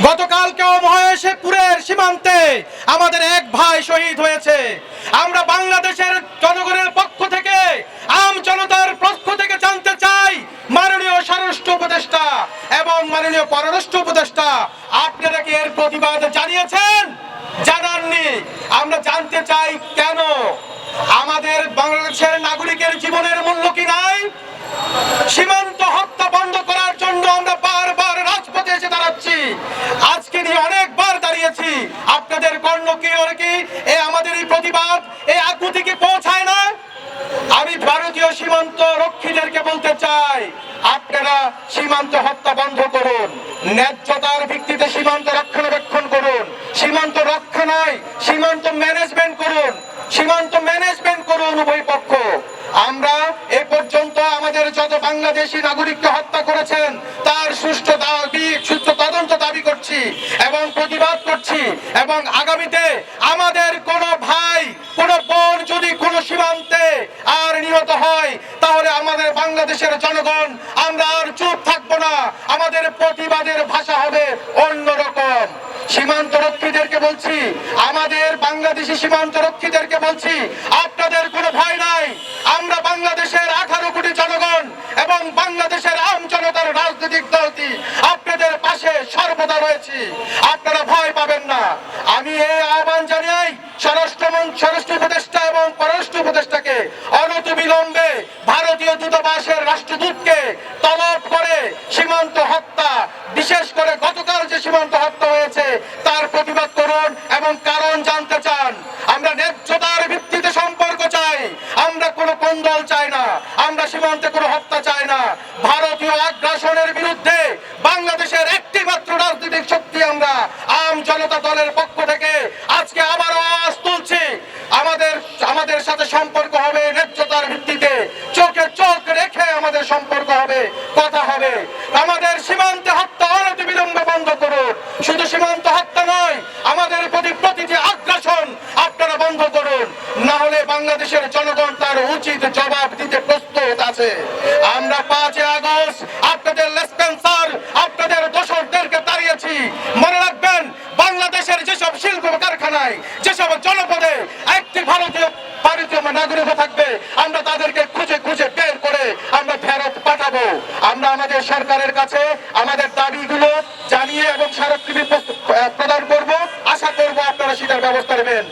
গতকালকেও মহেশপুরের সীমান্তে আমাদের এক ভাই শহীদ হয়েছে। আমরা বাংলাদেশের জনগণের পক্ষ থেকে, আম জনতার পক্ষ থেকে জানতে চাই, মাননীয় স্বরাষ্ট্র উপদেষ্টা এবং মাননীয় পররাষ্ট্র উপদেষ্টা, আপনারা কি এর প্রতিবাদ জানিয়েছেন? জানাননি। আমরা জানতে চাই কেন? আমাদের বাংলাদেশের নাগরিকের জীবনের মূল্য কি নাই? সীমান্ত অনেকবার আপনাদের কর্ণ কি, ওর কি? এ আমাদের এই প্রতিবাদ এই আকুতি কি পৌঁছায় না। আমি ভারতীয় সীমান্ত রক্ষীদেরকে বলতে চাই, আপনারা সীমান্ত হত্যা বন্ধ করুন, ন্যায্যতার ভিত্তিতে সীমান্ত রক্ষণাবেক্ষণ করুন, সীমান্ত রক্ষা নয়, সীমান্ত ম্যানেজমেন্ট করুন, সীমান্ত ম্যানেজমেন্ট করুন উভয় পক্ষ। আমরা এ পর্যন্ত আমাদের যত বাংলাদেশি নাগরিককে হত্যা করেছেন, তার সুষ্ঠু দাবি সুষ্ঠু তদন্ত দাবি করছি এবং প্রতিবাদ করছি এবং আগামীতে আমাদের কোন ভাই, কোন বোন যদি কোন সীমান্তে আর নিহত হয়, তাহলে আমাদের বাংলাদেশের জনগণ, আমরা আর চুপ থাকব না। আমাদের প্রতিবাদের ভাষা হবে অন্যরকম। সীমান্ত রক্ষীদেরকে বলছি, আমাদের বাংলাদেশি সীমান্তরক্ষীদেরকে বলছি, আপনাদের কোনো ভয় নাই। আমরা বাংলাদেশের আঠারো কোটি জনগণ এবং বাংলাদেশের আম জনতার রাজনৈতিক দলটি। সর্বদা রয়েছি আপনারা ভয় পাবেন না। আমি এই আহ্বান জানাই স্বরাষ্ট্র স্বরাষ্ট্র উপদেষ্টা এবং পররাষ্ট্র উপদেষ্টাকে অনতিবিলম্বে ভারতীয় দূতাবাসের রাষ্ট্রদূতকে তলব করে সীমান্ত হত্যা, বিশেষ করে গতকাল যে সীমান্ত হত্যা হয়েছে তার প্রতিবাদ করুন এবং কারণ জানতে চান আমরা ন্যায্যতার ভিত্তিতে সম্পর্ক চাই আমরা কোনো কোন্দল চাই না আমরা সীমান্তে কোনো হত্যা চাই না। ভারতীয় আগ্রাসনের বিরুদ্ধে বাংলাদেশের একটি মাত্র রাজনৈতিক শক্তি আমরা, আম জনতা দলের পক্ষ থেকে আজকে আবারও আওয়াজ তুলছি। আমাদের আমাদের সাথে সম্পর্ক হবে ন্যায্যতার ভিত্তিতে। চোখে চোখ রেখে আমাদের সম্পর্ক হবে, কথা হবে। আমাদের সীমান্তে হত্যা অনতিবিলম্বে বন্ধ করুন। শুধু সীমান্ত হত্যা নয়, আমাদের প্রতি প্রতিটি আগ্রাসন আপনারা বন্ধ করুন। না হলে বাংলাদেশের জনগণ তার উচিত জবাব দিতে আছে। আমরা পাঁচই আগস্ট আপনাদের লেসপেন্সার আপনাদের দোষরদেরকে দাঁড়িয়েছি মনে রাখবেন, বাংলাদেশের যেসব শিল্প কারখানায়, যেসব জনপদে একটি ভারতীয় ভারতীয় নাগরিক থাকবে, আমরা তাদেরকে খুঁজে খুঁজে বের করে আমরা ফেরত পাঠাবো। আমরা আমাদের সরকারের কাছে আমাদের দাবিগুলো জানিয়ে এবং স্মারকলিপি প্রদান করব। আশা করব আপনারা সেটার ব্যবস্থা নেবেন।